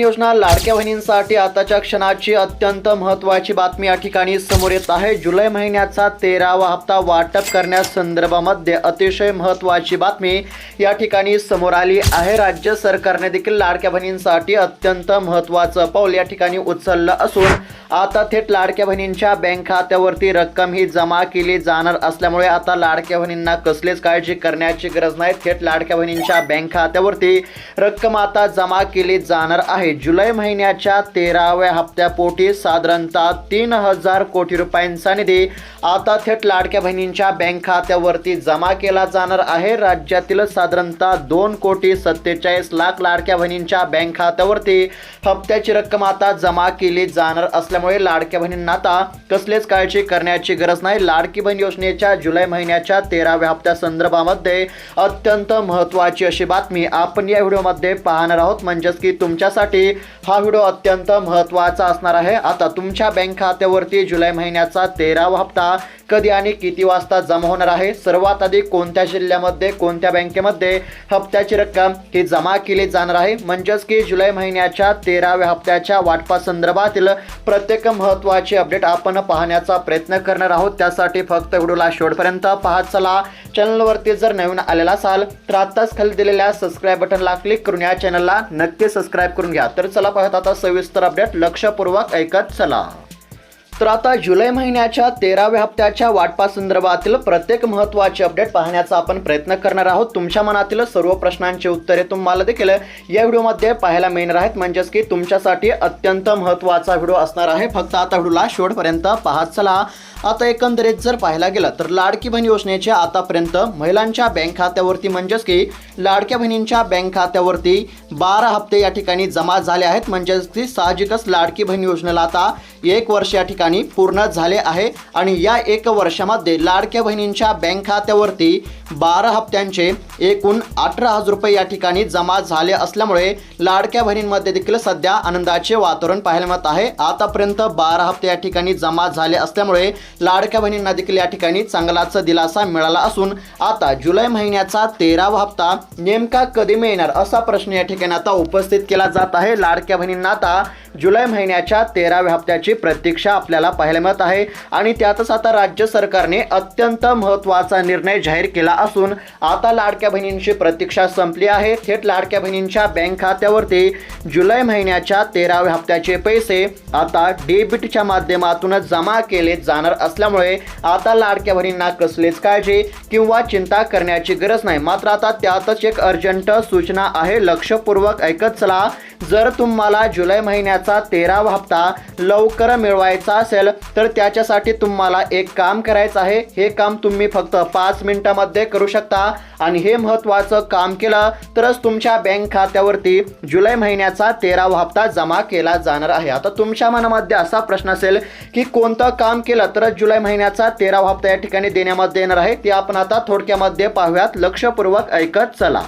योजना लाडक्या बहिणींसाठी आताच्या क्षणाची अत्यंत महत्त्वाची बातमी या ठिकाणी समोर येत आहे. जुलै महिन्याचा तेरावा हप्ता वाटप करण्यासंदर्भामध्ये अतिशय महत्त्वाची बातमी या ठिकाणी समोर आली आहे. राज्य सरकारने देखील लाडक्या बहिणींसाठी अत्यंत महत्त्वाचं पाऊल या ठिकाणी उचललं असून आता थेट लाडक्या बहिणींच्या बँक खात्यावरती रक्कम ही जमा केली जाणार असल्यामुळे आता लाडक्या बहिणींना कसलीच काळजी करण्याची गरज नाही. थेट लाडक्या बहिणींच्या बँक खात्यावरती रक्कम आता जमा केली जाणार आहे. जुलै महिन्याच्या तेराव्या हप्त्यापोटी साधारणतः तीन हजार कोटी रुपयांचा निधी आता थेट लाडक्या बहिणींच्या बँक खात्यावरती जमा केला जाणार आहे. राज्यातील साधारणतः दोन कोटी सत्तेचाळीस लाख लाडक्या बहिणींच्या बँक खात्यावरती हप्त्याची रक्कम आता जमा केली जाणार असल्यामुळे लाडक्या बहिणींना आता कसलेच काळजी करण्याची गरज नाही. लाडकी बहीण योजनेच्या जुलै महिन्याच्या तेराव्या हप्त्या संदर्भामध्ये अत्यंत महत्त्वाची अशी बातमी आपण या व्हिडिओमध्ये पाहणार आहोत. म्हणजेच की तुमच्यासाठी हा व्हिडिओ अत्यंत महत्त्वाचा असणार आहे. आता तुमच्या बँक खात्यावरती जुलै महिन्याचा तेरावा हप्ता कधी आणि किती वाजता जमा होणार आहे? सर्वात आधी कोणत्या जिल्ह्यामध्ये कोणत्या बँकेमध्ये हप्त्याची रक्कम ही जमा केली जाणार आहे? म्हणजेच की जुलै महिन्याच्या तेराव्या हप्त्याच्या वाटपा संदर्भातील प्रत्येक महत्त्वाची अपडेट आपण पाहण्याचा प्रयत्न करणार आहोत. त्यासाठी फक्त व्हिडिओला शेवटपर्यंत पाहत चला. चॅनलवरती जर नवीन आलेला असाल तर आत्ताच खाली दिलेल्या सबस्क्राईब बटनला क्लिक करून या चॅनलला नक्की सबस्क्राईब करून घ्या. तर चला पाहत आता सविस्तर अपडेट लक्षपूर्वक ऐकत चला. तर आता जुलै महिन्याच्या तेराव्या हप्त्याच्या वाटपा संदर्भातील प्रत्येक महत्त्वाचे अपडेट पाहण्याचा आपण प्रयत्न करणार आहोत. तुमच्या मनातील सर्व प्रश्नांची उत्तरे तुम्हाला देखील या व्हिडिओमध्ये पाहायला मिळणार आहेत. म्हणजेच की तुमच्यासाठी अत्यंत महत्त्वाचा व्हिडिओ असणार आहे. फक्त आता व्हिडिओला शेवटपर्यंत पाहत चला. आता एकंदरीत जर पाहायला गेलं तर लाडकी बहीण योजनेच्या आतापर्यंत महिलांच्या बँक खात्यावरती म्हणजेच की लाडक्या बहिणींच्या बँक खात्यावरती बारा हप्ते या ठिकाणी जमा झाले आहेत. म्हणजेच की साहजिकच लाडकी बहीण योजनेला आता एक वर्ष या ठिकाणी पूर्ण झाले आहे. आणि या एक वर्षामध्ये लाडक्या बहिणींच्या बँक खात्यावरती बारा हप्त्यांचे एकूण अठरा हजार रुपये या ठिकाणी जमा झाले असल्यामुळे लाडक्या बहिणींमध्ये देखील सध्या आनंदाचे वातावरण पाहायला मिळत आहे. आतापर्यंत बारा हप्ते या ठिकाणी जमा झाले असल्यामुळे लाडक्या बहिणींना देखील या ठिकाणी चांगलाच दिलासा मिळाला असून आता जुलै महिन्याचा तेरावा हप्ता नेमका कधी मिळणार असा प्रश्न या ठिकाणी आता उपस्थित केला जात आहे. लाडक्या बहिणींना आता जुलै महिन्याच्या तेराव्या हप्त्याची प्रतीक्षा आपल्याला पाहायला मिळत आहे. आणि त्यातच आता राज्य सरकारने अत्यंत महत्त्वाचा निर्णय जाहीर केला असून आता लाडक्या बहिणींची प्रतीक्षा संपली आहे. थेट लाडक्या बहिणींच्या बँक खात्यावरती जुलै महिन्याच्या तेराव्या हप्त्याचे पैसे आता डेबिटच्या माध्यमातूनच जमा केले जाणार असल्यामुळे आता लाडक्या बहिणींना कसलीच काळजी किंवा चिंता करण्याची गरज नाही. मात्र आता त्यातच एक अर्जंट सूचना आहे. लक्षपूर्वक ऐकत चला. जर तुम्हाला जुलै महिन्याचा तेरावा हप्ता लवकर मिळवायचा असेल तर त्याच्यासाठी तुम्हाला एक काम करायचं आहे. हे काम तुम्ही फक्त पाच मिनिटामध्ये करू शकता. आणि हे महत्त्वाचं काम केलं तरच तुमच्या बँक खात्यावरती जुलै महिन्याचा तेरावा हप्ता जमा केला जाणार आहे. आता तुमच्या मनामध्ये असा प्रश्न असेल की कोणतं काम केलं तरच जुलै महिन्याचा तेरावा हप्ता या ठिकाणी देण्यामध्ये येणार आहे ते आपण आता थोडक्यामध्ये पाहूयात. लक्षपूर्वक ऐकत चला.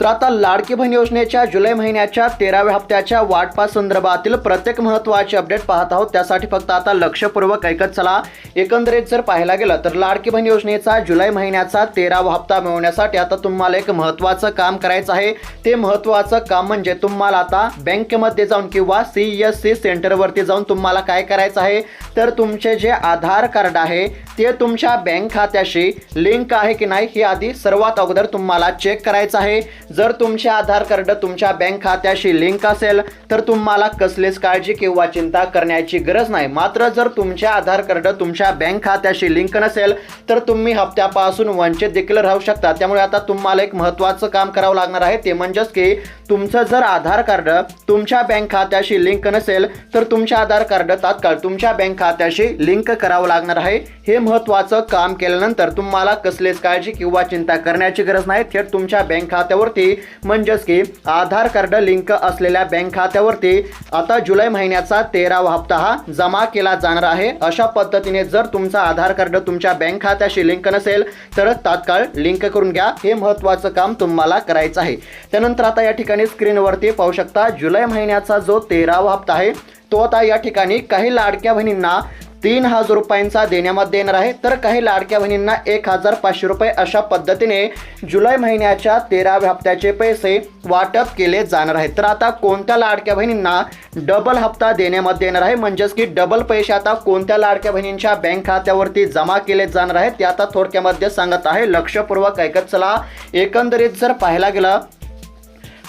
तर आता लाडकी बहीण योजनेच्या जुलै महिन्याच्या तेराव्या हप्त्याच्या वाटपा संदर्भातील प्रत्येक महत्त्वाचे अपडेट पाहत आहोत. त्यासाठी फक्त आता लक्षपूर्वक ऐकत चला. एकंदरीत जर पाहायला गेलं तर लाडकी बहीण योजनेचा जुलै महिन्याचा तेरावा हप्ता मिळवण्यासाठी आता तुम्हाला एक महत्त्वाचं काम करायचं आहे. ते महत्त्वाचं काम म्हणजे तुम्हाला आता बँकेमध्ये जाऊन किंवा सी एस सी सेंटरवरती जाऊन तुम्हाला काय करायचं आहे? तर तुमचे जे आधार कार्ड आहे ते तुमच्या बँक खात्याशी लिंक आहे की नाही हे आधी सर्वात अगोदर तुम्हाला चेक करायचं आहे. जर तुमचे आधार कार्ड तुमच्या बँक खात्याशी लिंक असेल तर तुम्हाला कसलीच काळजी किंवा चिंता करण्याची गरज नाही. मात्र जर तुमचे आधार कार्ड तुमच्या बँक खात्याशी लिंक नसेल तर तुम्ही हप्त्यापासून वंचित देखील राहू शकता. त्यामुळे आता तुम्हाला एक महत्त्वाचं काम करावं लागणार आहे. ते म्हणजेच की तुमचं जर आधार कार्ड तुमच्या बँक खात्याशी लिंक नसेल तर तुमचे आधार कार्ड तात्काळ तुमच्या बँक खात्याशी लिंक करावं लागणार आहे. हे महत्त्वाचं काम केल्यानंतर तुम्हाला कसलीच काळजी किंवा चिंता करण्याची गरज नाही. थेट तुमच्या बँक खात्यावर खात्यावरती म्हणजेच की आधार कार्ड लिंक असलेल्या बँक खात्यावरती आता जुलै महिन्याचा तेरावा हप्ता हा जमा केला जाणार आहे. अशा पद्धतीने जर तुमचा आधार कार्ड तुमच्या बँक खात्याशी लिंक नसेल तर तात्काळ लिंक करून घ्या. हे महत्त्वाचं काम तुम्हाला करायचं आहे. त्यानंतर आता या ठिकाणी स्क्रीनवरती पाहू शकता जुलै महिन्याचा जो तेरावा हप्ता आहे तो आता या ठिकाणी काही लाडक्या बहिणींना तीन हजार रुपयांचा देण्यामध्ये येणार आहे. तर काही लाडक्या बहिणींना एक हजार पाचशे रुपये अशा पद्धतीने जुलै महिन्याच्या तेराव्या हप्त्याचे पैसे वाटप केले जाणार आहे. तर आता कोणत्या लाडक्या बहिणींना डबल हप्ता देण्यामध्ये येणार आहे? म्हणजेच की डबल पैसे आता कोणत्या लाडक्या बहिणींच्या बँक खात्यावरती जमा केले जाणार आहेत ते आता थोडक्यामध्ये सांगत आहे. लक्षपूर्वक ऐकत चला. एकंदरीत जर पाहायला गेलं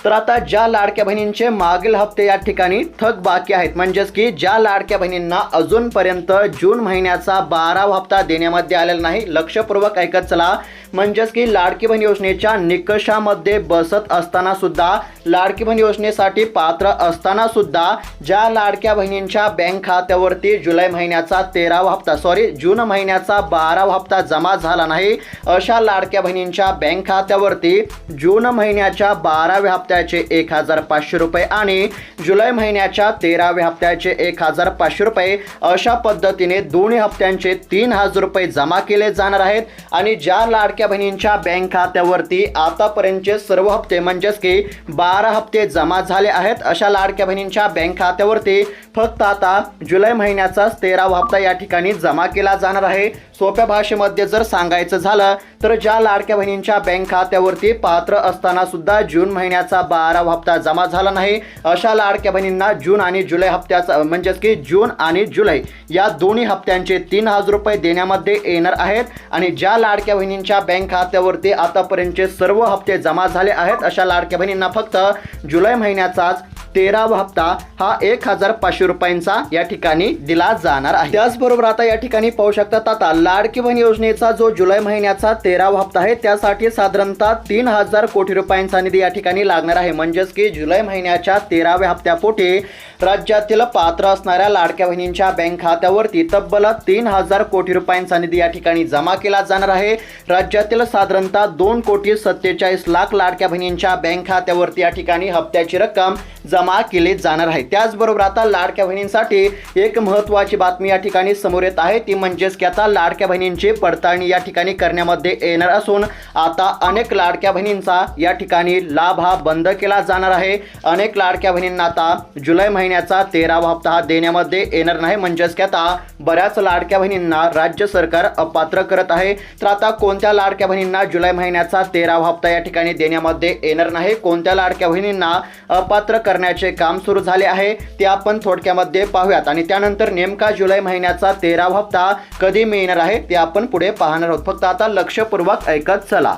तर आता ज्या लाडक्या बहिणींचे मागील हप्ते या ठिकाणी थक बाकी आहेत म्हणजेच की ज्या लाडक्या बहिणींना अजूनपर्यंत जून महिन्याचा बारावा हप्ता देण्यामध्ये आलेला नाही लक्षपूर्वक ऐकत चला. म्हणजेच की लाडकी बहीण योजनेच्या निकषामध्ये बसत असताना सुद्धा लाडकी बहीण योजनेसाठी पात्र असताना सुद्धा ज्या लाडक्या बहिणींच्या बँक खात्यावरती जुलै महिन्याचा तेरावा हप्ता सॉरी जून महिन्याचा बारावा हप्ता जमा झाला नाही अशा लाडक्या बहिणींच्या बँक खात्यावरती जून महिन्याच्या बाराव्या हप्त्याचे एक हजार पाचशे रुपये आणि जुलै महिन्याच्या तेराव्या हप्त्याचे एक हजार पाचशे रुपये अशा पद्धतीने दोन्ही हप्त्यांचे तीन हजार रुपये जमा केले जाणार आहेत. आणि ज्या लाडक्या बहिणींच्या बँक खात्यावरती आतापर्यंतचे सर्व हप्ते म्हणजेच की बारा हप्ते जमा झाले आहेत. अशा लाडक्या बहिणींच्या बँक खात्यावरती फक्त आता जुलै महिन्याचाच तेरावा हप्ता या ठिकाणी जमा केला जाणार आहे. सोप्या भाषेमध्ये जर सांगायचं झालं तर ज्या लाडक्या बहिणींच्या बँक खात्यावरती पात्र असताना सुद्धा जून महिन्याचा बारावा हप्ता जमा झाला नाही. अशा लाडक्या बहिणींना जून आणि जुलै हप्त्याचा म्हणजेच की जून आणि जुलै या दोन्ही हप्त्यांचे तीन हजार रुपये देण्यामध्ये येणार आहेत. आणि ज्या लाडक्या बहिणींच्या बँक खात्यावरती आतापर्यंतचे सर्व हप्ते जमा झाले आहेत अशा लाडक्या बहिणींना फक्त जुलै महिन्याचाच तेरावा हप्ता हा एक हजार पाचशे रुपयांचा या ठिकाणी दिला जाणार आहे. त्याचबरोबर आता या ठिकाणी पाहू शकतात आता लाडकी बहीण योजनेचा जो जुलै महिन्याचा तेरावा हप्ता आहे त्यासाठी साधारणतः तीन हजार कोटी रुपयांचा निधी या ठिकाणी लागणार आहे. म्हणजेच की जुलै महिन्याच्या तेराव्या हप्त्यापोटी राज्यातील पात्र असणाऱ्या लाडक्या बहिणींच्या बँक खात्यावरती तब्बल तीन हजार कोटी रुपयांचा निधी या ठिकाणी जमा केला जाणार आहे. राज्यातील साधारणतः दोन कोटी सत्तेचाळीस लाख लाडक्या बहिणींच्या बँक खात्यावरती या ठिकाणी हप्त्याची रक्कम जमा केले जाणार आहे. त्याचबरोबर आता लाडक्या बहिणींसाठी एक महत्त्वाची बातमी या ठिकाणी समोर येत आहे. ती म्हणजेच की आता लाडक्या बहिणींची पडताळणी या ठिकाणी करण्यामध्ये येणार असून आता अनेक लाडक्या बहिणींचा या ठिकाणी लाभ हा बंद केला जाणार आहे. अनेक लाडक्या बहिणींना आता जुलै महिन्याचा तेरावा हप्ता हा देण्यामध्ये येणार नाही. म्हणजेच की आता बऱ्याच लाडक्या बहिणींना राज्य सरकार अपात्र करत आहे. तर आता कोणत्या लाडक्या बहिणींना जुलै महिन्याचा तेरावा हप्ता या ठिकाणी देण्यामध्ये येणार नाही? कोणत्या लाडक्या बहिणींना अपात्र करण्याची काम सुरू झाले आहे ते आपण थोडक्यामध्ये पाहूयात. आणि त्यानंतर नेमका जुलै महिन्याचा तेरावा हप्ता कधी मिळणार आहे ते आपण पुढे पाहणार आहोत. फक्त आता लक्षपूर्वक ऐकत चला.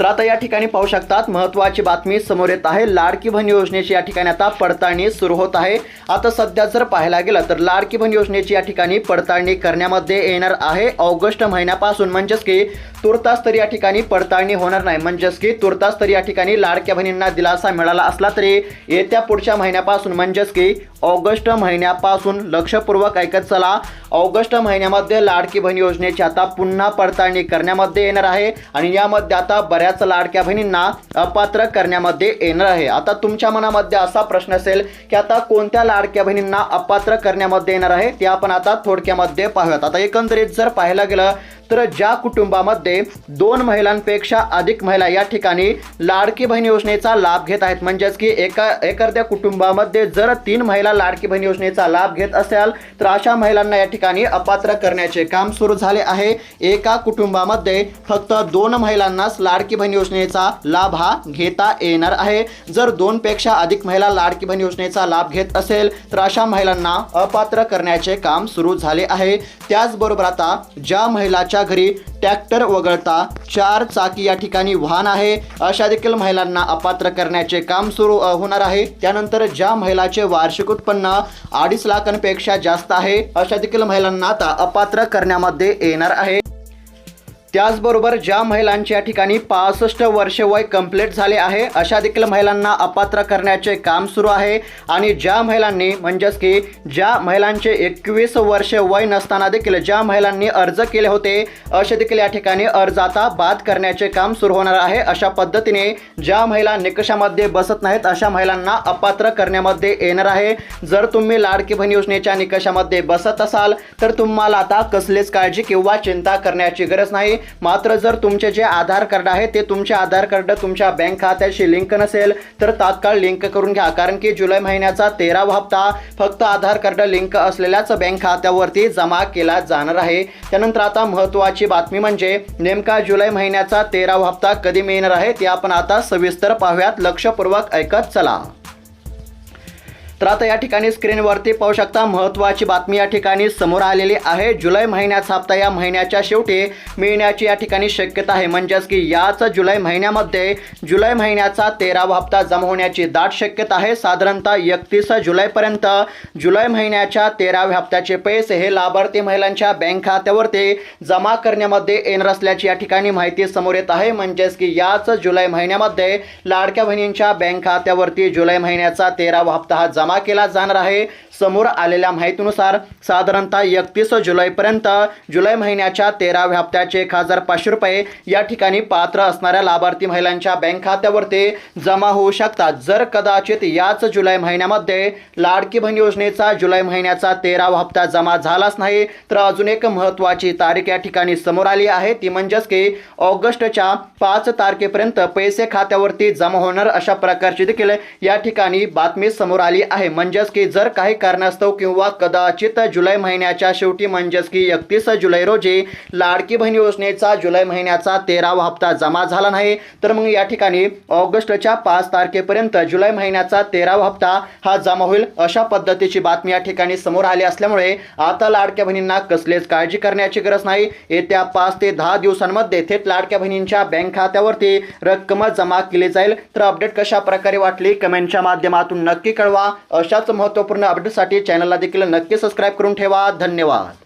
तर आता या ठिकाणी पाहू शकतात महत्त्वाची बातमी समोर येत आहे. लाडकी बहीण योजनेची या ठिकाणी आता पडताळणी सुरू होत आहे. आता सध्या जर पाहायला गेलं तर लाडकी बहीण योजनेची या ठिकाणी पडताळणी करण्यामध्ये येणार आहे. ऑगस्ट महिन्यापासून म्हणजेच की तुर्तास तरी या ठिकाणी पडताळणी होणार नाही. म्हणजेच की तुर्तास तरी या ठिकाणी लाडक्या बहिणींना दिलासा मिळाला असला तरी येत्या पुढच्या महिन्यापासून म्हणजेच की ऑगस्ट महिन्यापासून लक्षपूर्वक ऐकत चला. ऑगस्ट महिन्यामध्ये लाडकी बहीण योजनेची आता पुन्हा पडताळणी करण्यामध्ये येणार आहे. आणि यामध्ये आता बऱ्याच लाडक्या बहिणींना अपात्र करण्यामध्ये येणार आहे. आता तुमच्या मनामध्ये असा प्रश्न असेल की आता कोणत्या लाडक्या बहिणींना अपात्र करण्यामध्ये येणार आहे ते आपण आता थोडक्यामध्ये पाहूयात. आता एकंदरीत जर पाहायला गेलं तर ज्या कुटुंबामध्ये दोन महिलांपेक्षा अधिक महिला या ठिकाणी लाडकी बहीण योजनेचा लाभ घेत आहेत म्हणजेच की एका एखाद्या कुटुंबामध्ये जर तीन महिला लाडकी बहीण योजनेचा लाभ घेत असाल तर अशा महिलांना या ठिकाणी अपात्र करण्याचे काम सुरू झाले आहे. एका कुटुंबामध्ये फक्त दोन महिलांनाच लाडकी बहीण योजनेचा लाभ हा घेता येणार आहे. जर दोनपेक्षा अधिक महिला लाडकी बहीण योजनेचा लाभ घेत असेल तर अशा महिलांना अपात्र करण्याचे काम सुरू झाले आहे. त्याचबरोबर आता ज्या महिलाच्या घरी ट्रॅक्टर वगळता चार चाकी या ठिकाणी वाहन आहे अशा देखील महिलांना अपात्र करण्याचे काम सुरू होणार आहे. त्यानंतर ज्या महिलाचे वार्षिक उत्पन्न अडीच लाखांपेक्षा जास्त आहे अशा देखील महिलांना आता अपात्र करण्यामध्ये येणार आहे. त्याचबरोबर ज्या महिलांच्या या ठिकाणी पासष्ट वर्ष वय कंप्लीट झाले आहे अशा देखील महिलांना अपात्र करण्याचे काम सुरू आहे. आणि ज्या महिलांनी म्हणजेच की ज्या महिलांचे एकवीस वर्ष वय नसताना देखील ज्या महिलांनी अर्ज केले होते असे देखील या ठिकाणी अर्ज आता बाद करण्याचे काम सुरू होणार आहे. अशा पद्धतीने ज्या महिला निकषामध्ये बसत नाहीत अशा महिलांना अपात्र करण्यामध्ये येणार आहे. जर तुम्ही लाडकी बहीण योजनेच्या निकषामध्ये बसत असाल तर तुम्हाला आता कसलीच काळजी किंवा चिंता करण्याची गरज नाही. मात्र जर तुमचे जे आधार कार्ड आहे ते तुमचे आधार कार्ड तुमच्या बँक खात्याशी लिंक नसेल तर तात्काळ लिंक करून घ्या. कारण की जुलै महिन्याचा तेरावा हप्ता फक्त आधार कार्ड लिंक असलेल्याच बँक खात्यावरती जमा केला जाणार आहे. त्यानंतर आता महत्त्वाची बातमी म्हणजे नेमका जुलै महिन्याचा तेरावा हप्ता कधी मिळणार आहे ते आपण आता सविस्तर पाहूयात. लक्षपूर्वक ऐकत चला. तर आता या ठिकाणी स्क्रीनवरती पाहू शकता महत्त्वाची बातमी या ठिकाणी समोर आलेली आहे. जुलै महिन्याचा हप्ता या महिन्याच्या शेवटी मिळण्याची या ठिकाणी शक्यता आहे. म्हणजेच की याच जुलै महिन्यामध्ये जुलै महिन्याचा तेरावा हप्ता जमा होण्याची दाट शक्यता आहे. साधारणतः एकतीस जुलैपर्यंत जुलै महिन्याच्या तेराव्या हप्त्याचे पैसे हे लाभार्थी महिलांच्या बँक खात्यावरती जमा करण्यामध्ये येणार असल्याची या ठिकाणी माहिती समोर येत आहे. म्हणजेच की याच जुलै महिन्यामध्ये लाडक्या बहिणींच्या बँक खात्यावरती जुलै महिन्याचा तेरावा हप्ता हा जमा केला जाणार आहे. समोर आलेल्या माहितीनुसार साधारणतः एकतीस जुलैपर्यंत जुलै महिन्याच्या तेराव्या हप्त्याचे एक हजार पाचशे रुपये या ठिकाणी पात्र असणाऱ्या लाभार्थी महिलांच्या बँक खात्यावरती जमा होऊ शकतात. जर कदाचित याच जुलै महिन्यामध्ये लाडकी बहीण योजनेचा जुलै महिन्याचा तेरावा हप्ता जमा झालाच नाही तर अजून एक महत्त्वाची तारीख या ठिकाणी समोर आली आहे. ती म्हणजेच की ऑगस्टच्या पाच तारखेपर्यंत पैसे खात्यावरती जमा होणार अशा प्रकारची देखील या ठिकाणी बातमी समोर आली आहे. म्हणजेच की जर काही कारणास्तव किंवा कदाचित जुलै महिन्याच्या शेवटी म्हणजेच की एकतीस जुलै रोजी लाडकी बहीण योजनेचा जुलै महिन्याचा तेरावा हप्ता जमा झाला नाही तर मग या ठिकाणी ऑगस्टच्या पाच तारखेपर्यंत जुलै महिन्याचा तेरावा हप्ता हा जमा होईल अशा पद्धतीची बातमी या ठिकाणी समोर आली असल्यामुळे आता लाडक्या बहिणींना कसलेच काळजी करण्याची गरज नाही. येत्या पाच ते दहा दिवसांमध्ये थेट लाडक्या बहिणींच्या बँक खात्यावरती रक्कम जमा केली जाईल. तर अपडेट कशा प्रकारे वाटली? कमेंटच्या माध्यमातून नक्की कळवा. अशाच महत्त्वपूर्ण अपडेटसाठी चॅनलला देखील नक्की सबस्क्राईब करून ठेवा. धन्यवाद.